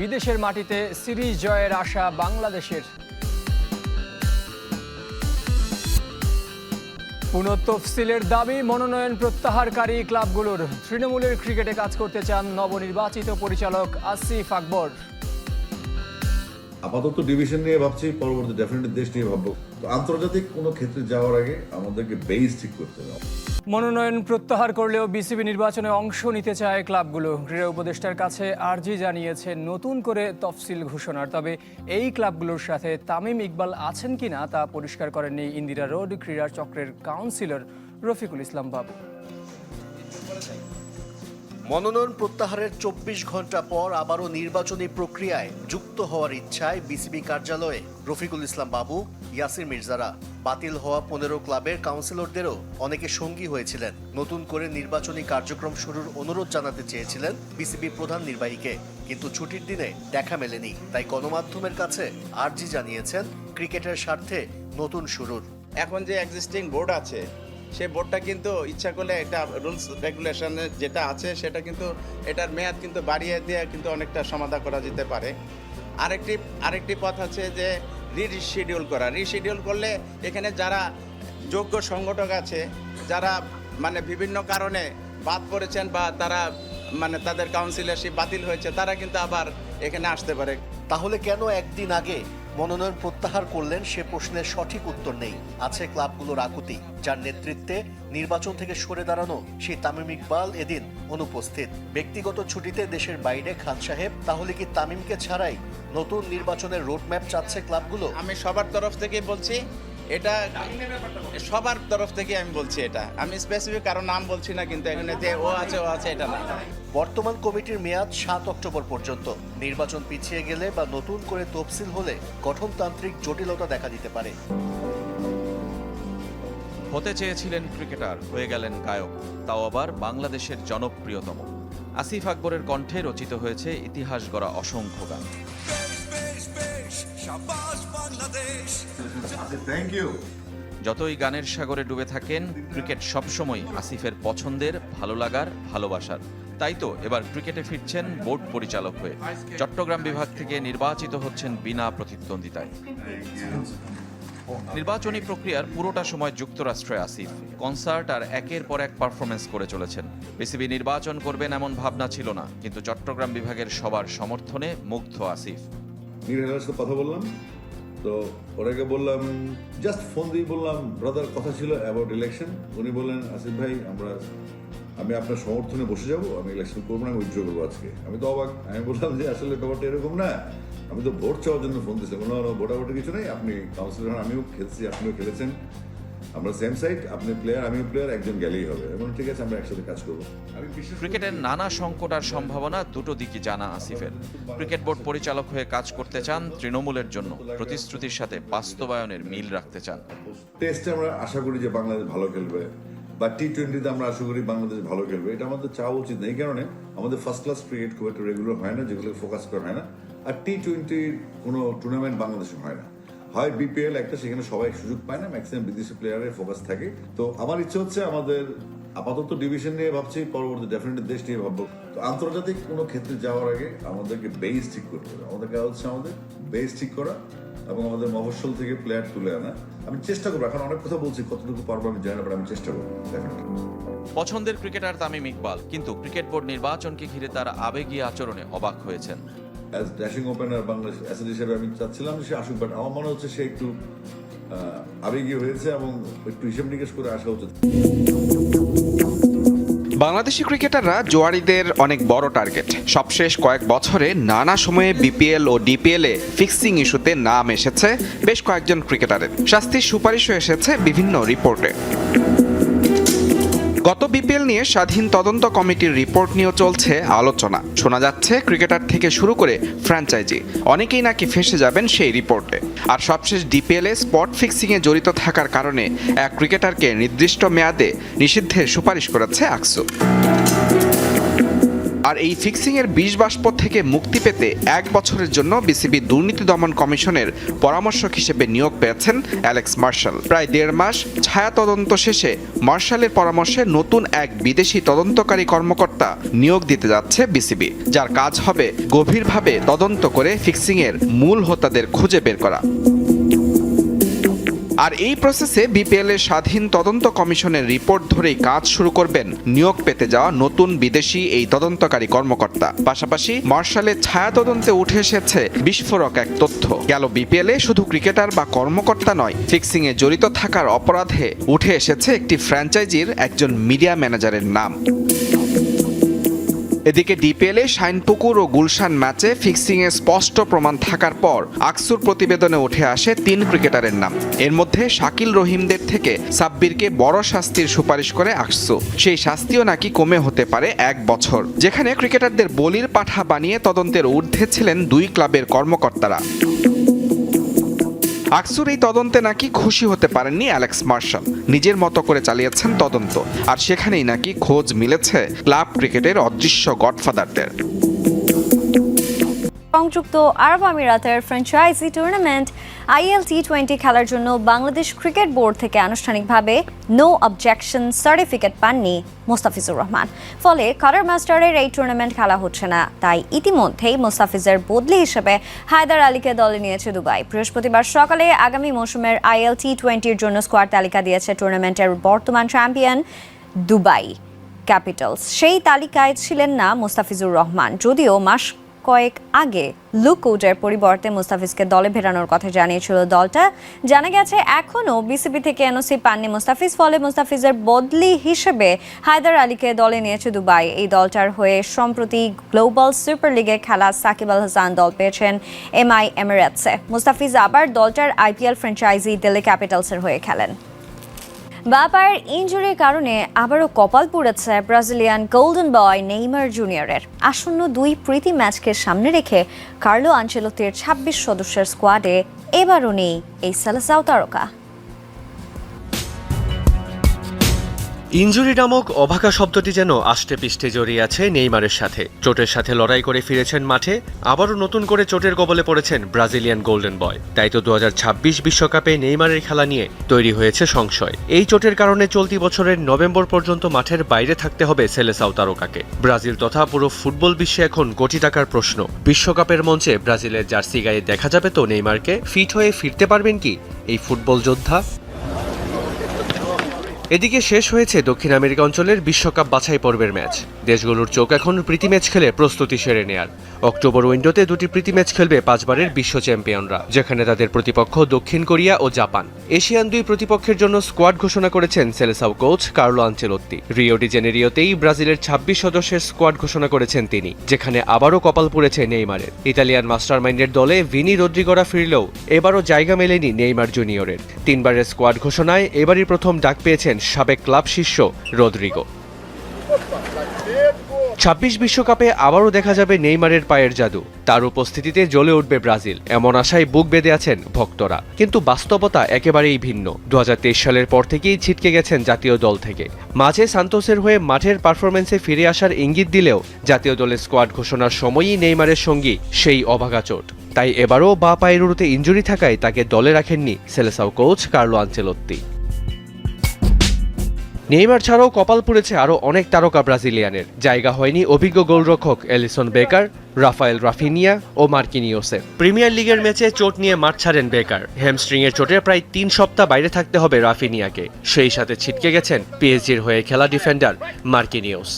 বিদেশের মাটিতে সিরিজ জয়ের আশা বাংলাদেশের। পুনঃতফসিলের দাবি, মনোনয়ন প্রত্যাহারকারী ক্লাবগুলোর তৃণমূলের ক্রিকেটে কাজ করতে চান নবনির্বাচিত পরিচালক আসিফ আকবর। আপাতত ডিভিশন নিয়ে ভাবছি, পরবর্তী ডেফিনেটলি দেশ নিয়ে ভাববো। তো আন্তর্জাতিক কোনো ক্ষেত্রে যাওয়ার আগে আমাদেরকে বেস ঠিক করতে হবে। মনোনয়ন প্রত্যাহার করলেও বিসিবি নির্বাচনে অংশ নিতে চায় ক্লাবগুলো। ক্রীড়া উপদেষ্টার কাছে আর্জি জানিয়েছে নতুন করে তফসিল ঘোষণার। তবে এই ক্লাবগুলোর সাথে তামিম ইকবাল আছেন কিনা তা পরিষ্কার করেননি ইন্দিরা রোড ক্রীড়া চক্রের কাউন্সিলর রফিকুল ইসলাম বাবু। মনোনয়ন প্রত্যাহারের চব্বিশ ঘণ্টা পর আবারও নির্বাচনী প্রক্রিয়ায় যুক্ত হওয়ার ইচ্ছায় বিসিবি কার্যালয়ে রফিকুল ইসলাম বাবু, ইয়াসির মির্জারা, বাতিল হওয়া পনেরো ক্লাবের কাউন্সিলরদেরও অনেকে সঙ্গী হয়েছিলেন। নতুন করে নির্বাচনী কার্যক্রম শুরুর অনুরোধ জানাতে চেয়েছিলেন বিসিবি প্রধান নির্বাহীকে। কিন্তু ছুটির দিনে দেখা মেলেনি, তাই গণমাধ্যমের কাছে আর্জি জানিয়েছেন ক্রিকেটের স্বার্থে নতুন শুরুর। এখন যে এক্সিস্টিং বোর্ড আছে সেই বোর্ডটা কিন্তু ইচ্ছা করলে একটা রুলস রেগুলেশনে যেটা আছে সেটা কিন্তু এটার মেয়াদ কিন্তু বাড়িয়ে দিয়ে কিন্তু অনেকটা সমাধান করা যেতে পারে। আরেকটি আরেকটি পথ আছে যে রিশিডিউল করা। রিশিডিউল করলে এখানে যারা যোগ্য সংগঠক আছে, যারা মানে বিভিন্ন কারণে বাদ পড়েছেন বা তারা মানে তাদের কাউন্সিলরশিপ বাতিল হয়েছে, তারা কিন্তু আবার এখানে আসতে পারে। তাহলে কেন একদিন আগে মনোনয়ন প্রত্যাহার করলেন, সে প্রশ্নের সঠিক উত্তর নেই। আছে ক্লাবগুলোর আকুতি, যার নেতৃত্বে নির্বাচন থেকে সরে দাঁড়ানো সেই তামিম ইকবাল এদিন অনুপস্থিত। ব্যক্তিগত ছুটিতে দেশের বাইরে খান সাহেব, তাহলে কি তামিমকে ছাড়াই নতুন নির্বাচনের রোডম্যাপ চাচ্ছে ক্লাবগুলো? আমি সবার তরফ থেকে বলছি এটা সবার তরফ থেকে আমি বলছি এটা। আমি স্পেসিফিক কারও নাম বলছি না কিন্তু এখানে যে ও আছে ও আছে এটা না। বর্তমান কমিটির মেয়াদ সাত অক্টোবর পর্যন্ত। নির্বাচন পিছিয়ে গেলে বা নতুন করে তফসিল হলে গঠনতান্ত্রিক জটিলতা দেখা দিতে পারে। হতে চেয়েছিলেন ক্রিকেটার হয়ে গেলেন গায়ক। তাও আবার বাংলাদেশের জনপ্রিয়তম। আসিফ আকবরের কণ্ঠে রচিত হয়েছে ইতিহাস গড়া অসংখ্য গান। থ্যাংক ইউ যতই গানের সাগরে ডুবে থাকেন ক্রিকেট সবসময় আসিফের পছন্দের ভালো লাগার ভালোবাসার। তাই তো এবার ক্রিকেটে ফিরছেন বোর্ড পরিচালক হয়ে। চট্টগ্রাম বিভাগ থেকে নির্বাচিত হচ্ছেন বিনা প্রতিদ্বন্দ্বিতায়। নির্বাচনী প্রক্রিয়ার পুরোটা সময় যুক্তরাষ্ট্রে আসিফ। কনসার্ট আর একের পর এক পারফরমেন্স করে চলেছেন। বিসিবি নির্বাচন করবেন এমন ভাবনা ছিল না কিন্তু চট্টগ্রাম বিভাগের সবার সমর্থনে মুগ্ধ আসিফ। নীরহেলার সাথে কথা বললাম। তো ওনাকে বললাম, জাস্ট ফোন দিয়ে বললাম, ব্রাদার, কথা ছিল অ্যাবাউট ইলেকশন উনি বললেন, আসিফ ভাই, আমরা, আমি আপনার সমর্থনে বসে যাব, আমি ইলেকশন করব না, আমি উজ্জ্বল করব আজকে। আমি তো অবাক, আমি বললাম যে, আসলে ব্যাপারটা এরকম না, আমি তো ভোট চাওয়ার জন্য ফোন দিয়েছিলাম। বললাম ভোটাভোটি কিছু নেই, আপনি কাউন্সিলর আমিও খেলছি, আপনিও খেলেছেন। আমরা সেম সাইড আপনি প্লেয়ার আমিও প্লেয়ার একজন গেলেই হবে। এবং ঠিক আছে আমরা একসাথে কাজ করব। ক্রিকেটের নানা সংকট আর সম্ভাবনা দুটো দিকই জানা আসিফের। ক্রিকেট বোর্ড পরিচালক হয়ে কাজ করতে চান তৃণমূলের জন্য। প্রতিশ্রুতির সাথে বাস্তবায়নের মিল রাখতে চান। টেস্টে আমরা আশা করি যে বাংলাদেশ ভালো খেলবে। বা টি টোয়েন্টিতে আমরা আশা করি বাংলাদেশ ভালো খেলবে। এটা আমাদের চাওয়া উচিত না এই কারণে আমাদের ফার্স্ট ক্লাস ক্রিকেট খুব একটা রেগুলার হয় না যেগুলো ফোকাস করা হয় না। আর টি টোয়েন্টির কোনো টুর্নামেন্ট বাংলাদেশে হয় না। হয় বিপিএল একটা, সেখানে সবাই সুযোগ পায় না ম্যাক্সিমাম বিদেশি প্লেয়ারের ফোকাস থাকে। তো আমার ইচ্ছে হচ্ছে আমাদের আপাতত ডিভিশন নিয়ে ভাবছি, পরবর্তী ডেফিনেটলি দেশ নিয়ে ভাববো। তো আন্তর্জাতিক কোনো ক্ষেত্রে যাওয়ার আগে আমাদেরকে বেস ঠিক করতে হবে। আমাদের কাজ হচ্ছে আমাদের বেস ঠিক করা এবং আমাদের মফস্বল থেকে প্লেয়ার তুলে আনা। আমি চেষ্টা করব, এখন অনেক কথা বলছি, কতটুকু পারব আমি জানি না আমি চেষ্টা করব। পছন্দের ক্রিকেটার তামিম ইকবাল, কিন্তু ক্রিকেট বোর্ড নির্বাচনকে ঘিরে তার আবেগীয় আচরণে অবাক হয়েছেন। As dashing opener Bangladesh asset হিসেবে আমি চাচ্ছিলাম সে আসুক বাট আমার মনে হচ্ছে সে একটু আহ, আবেগীয় হয়েছে এবং একটু হিসেব নিকেশ করে আসা উচিত। বাংলাদেশি ক্রিকেটাররা জোয়ারিদের অনেক বড় টার্গেট। সবশেষ কয়েক বছরে নানা সময়ে বিপিএল ও ডিপিএল এ ফিক্সিং ইস্যুতে নাম এসেছে বেশ কয়েকজন ক্রিকেটারের। শাস্তির সুপারিশও এসেছে বিভিন্ন রিপোর্টে। গত বিপিএল নিয়ে স্বাধীন তদন্ত কমিটির রিপোর্ট নিয়েও চলছে আলোচনা। শোনা যাচ্ছে, ক্রিকেটার থেকে শুরু করে ফ্র্যাঞ্চাইজি, অনেকেই নাকি ফেসে যাবেন সেই রিপোর্টে। আর সবশেষ ডিপিএলে স্পট ফিক্সিংয়ে জড়িত থাকার কারণে এক ক্রিকেটারকে নির্দিষ্ট মেয়াদে নিষিদ্ধের সুপারিশ করেছে আকসু। আর এই ফিক্সিং এর বিষ বাষ্প থেকে মুক্তি পেতে এক বছরের জন্য বিসিবি দুর্নীতি দমন কমিশনের পরামর্শক হিসেবে নিয়োগ পেয়েছেন অ্যালেক্স মার্শাল। প্রায় দেড় মাস ছায়া তদন্ত শেষে মার্শালের পরামর্শে নতুন এক বিদেশি তদন্তকারী কর্মকর্তা নিয়োগ দিতে যাচ্ছে বিসিবি, যার কাজ হবে গভীরভাবে তদন্ত করে ফিক্সিং এর মূল হোতাদের খুঁজে বের করা। আর এই প্রসেসে বিপিএল এর স্বাধীন তদন্ত কমিশনের রিপোর্ট ধরেই কাজ শুরু করবেন নিয়োগ পেতে যাওয়া নতুন বিদেশি এই তদন্তকারী কর্মকর্তা। পাশাপাশি মার্শালের ছায়া তদন্তে উঠে এসেছে বিস্ফোরক এক তথ্য। গেল বিপিএল শুধু ক্রিকেটার বা কর্মকর্তা নয় ফিক্সিং এ জড়িত থাকার অপরাধে উঠে এসেছে একটি ফ্র্যাঞ্চাইজির একজন মিডিয়া ম্যানেজারের নাম। এদিকে ডিপিএলে শাইনপুকুর ও গুলশান ম্যাচে ফিক্সিং এ স্পষ্ট প্রমাণ থাকার পর আকসুর প্রতিবেদনে উঠে আসে তিন ক্রিকেটারের নাম। এর মধ্যে শাকিল রহিমদের থেকে সাব্বিরকে বড় শাস্তির সুপারিশ করে আকসু। সেই শাস্তিও নাকি কমে হতে পারে এক বছর। যেখানে ক্রিকেটারদের বলির পাঠা বানিয়ে তদন্তের ঊর্ধ্বে ছিলেন দুই ক্লাবের কর্মকর্তারা। আকসুর এই তদন্তে নাকি খুশি হতে পারেননি অ্যালেক্স মার্শাল। নিজের মতো করে চালিয়েছেন তদন্ত। আর সেখানেই নাকি খোঁজ মিলেছে ক্লাব ক্রিকেটের অদৃশ্য গডফাদারদের। সংযুক্ত আরব আমিরাতের franchise tournament IL T twenty খেলার জন্য বাংলাদেশ ক্রিকেট বোর্ড থেকে আনুষ্ঠানিকভাবে নো অবজেকশন সার্টিফিকেট পাননি মোস্তাফিজুর রহমান। ফলে কাটার মাস্টারের এই টুর্নামেন্ট খেলা হচ্ছে না। তাই ইতিমধ্যেই মোস্তাফিজের বদলি হিসেবে হায়দার আলীকে দলে নিয়েছে দুবাই। বৃহস্পতিবার সকালে আগামী মৌসুমের আইএল টি টোয়েন্টির জন্য স্কোয়াড তালিকা দিয়েছে টুর্নামেন্টের বর্তমান চ্যাম্পিয়ন দুবাই ক্যাপিটালস সেই তালিকায় ছিলেন না মোস্তাফিজুর রহমান। যদিও মাস কয়েক আগে লুকউটের পরিবর্তে মুস্তাফিজকে দলে ফেরানোর কথা জানিয়েছিল দলটা। জানা গেছে, এখনও বিসিবি থেকে এনওসি পাননি মুস্তাফিজ, ফলে মুস্তাফিজের বদলি হিসেবে হায়দার আলীকে দলে নিয়েছে দুবাই। এই দলটার হয়ে সম্প্রতি গ্লোবাল সুপার লিগে খেলা সাকিব আল হাসান দল পেয়েছেন এমআই এমিরেটসে। মুস্তাফিজ আবার দলটার আইপিএল ফ্র্যাঞ্চাইজি দিল্লি ক্যাপিটালসের হয়ে খেলেন। বাপার ইঞ্জুরির কারণে আবারও কপাল পুড়েছে ব্রাজিলিয়ান গোল্ডেন বয় নেইমার জুনিয়রের। আসন্ন দুই প্রীতি ম্যাচকে সামনে রেখে কার্লো আঞ্চেলতির ছাব্বিশ সদস্যের স্কোয়াডে এবারও নেই এই সালাসাও তারকা। ইঞ্জুরি নামক অভাগা শব্দটি যেন আষ্টে পিষ্টে জড়িয়ে আছে নেইমারের সাথে। চোটের সাথে লড়াই করে ফিরেছেন মাঠে, আবারও নতুন করে চোটের কবলে পড়েছেন ব্রাজিলিয়ান গোল্ডেন বয়। তাই তো দু বিশ্বকাপে নেইমারের খেলা নিয়ে তৈরি হয়েছে সংশয়। এই চোটের কারণে চলতি বছরের নভেম্বর পর্যন্ত মাঠের বাইরে থাকতে হবে সেলেসাও তারকাকে। ব্রাজিল তথা পুরো ফুটবল বিশ্বে এখন কোটি টাকার প্রশ্ন। বিশ্বকাপের মঞ্চে ব্রাজিলের জার্সি গায়ে দেখা যাবে তো নেইমারকে? ফিট হয়ে ফিরতে পারবেন কি এই ফুটবল যোদ্ধা? এদিকে শেষ হয়েছে দক্ষিণ আমেরিকা অঞ্চলের বিশ্বকাপ বাছাই পর্বের ম্যাচ। দেশগুলোর চোখ এখন প্রীতি ম্যাচ খেলে প্রস্তুতি সেরে নেয়ার। অক্টোবর উইন্ডোতে দুটি প্রীতি ম্যাচ খেলবে পাঁচবারের বিশ্ব চ্যাম্পিয়নরা, যেখানে তাদের প্রতিপক্ষ দক্ষিণ কোরিয়া ও জাপান। এশিয়ান দুই প্রতিপক্ষের জন্য স্কোয়াড ঘোষণা করেছেন Selecao coach Carlo Ancelotti. Rio de জেনেরিওতেই ব্রাজিলের ছাব্বিশ সদস্যের স্কোয়াড ঘোষণা করেছেন তিনি, যেখানে আবারও কপাল পুড়েছে নেইমারের। ইতালিয়ান মাস্টারমাইন্ডের দলে ভিনি রদ্রিগরা ফিরলেও এবারও জায়গা মেলেনি নেইমার জুনিয়রের। তিনবারের স্কোয়াড ঘোষণায় এবারই প্রথম ডাক পেয়েছেন সাবেক ক্লাব শীর্ষ রদ্রিগো ছাব্বিশ বিশ্বকাপে আবারও দেখা যাবে নেইমারের পায়ের জাদু। তার উপস্থিতিতে জ্বলে উঠবে ব্রাজিল, এমন আশায় বুক বেঁধে আছেন ভক্তরা। কিন্তু বাস্তবতা একেবারেই ভিন্ন। দু হাজার তেইশ সালের পর থেকেই ছিটকে গেছেন জাতীয় দল থেকে। মাঝে সান্তোসের হয়ে মাঠের পারফরমেন্সে ফিরে আসার ইঙ্গিত দিলেও জাতীয় দলের স্কোয়াড ঘোষণার সময়ই নেইমারের সঙ্গী সেই অভাগা চোট। তাই এবারও বা পায়ের উড়ুতে ইঞ্জুরি থাকায় তাকে দলে রাখেননি Selecao coach Carlo Ancelotti Neymar ছাড়াও কপাল পুড়েছে আরও অনেক তারকা ব্রাজিলিয়ানের। জায়গা হয়নি অভিজ্ঞ গোলরক্ষক এলিসন বেকার, রাফায়েল রাফিনিয়া ও মার্কিনিওসের প্রিমিয়ার লিগের ম্যাচে চোট নিয়ে মাঠ ছাড়েন বেকার। হ্যামস্ট্রিং এর চোটে প্রায় তিন সপ্তাহ বাইরে থাকতে হবে রাফিনিয়াকে। সেই সাথে ছিটকে গেছেন পিএসজির হয়ে খেলা ডিফেন্ডার মার্কিনিওস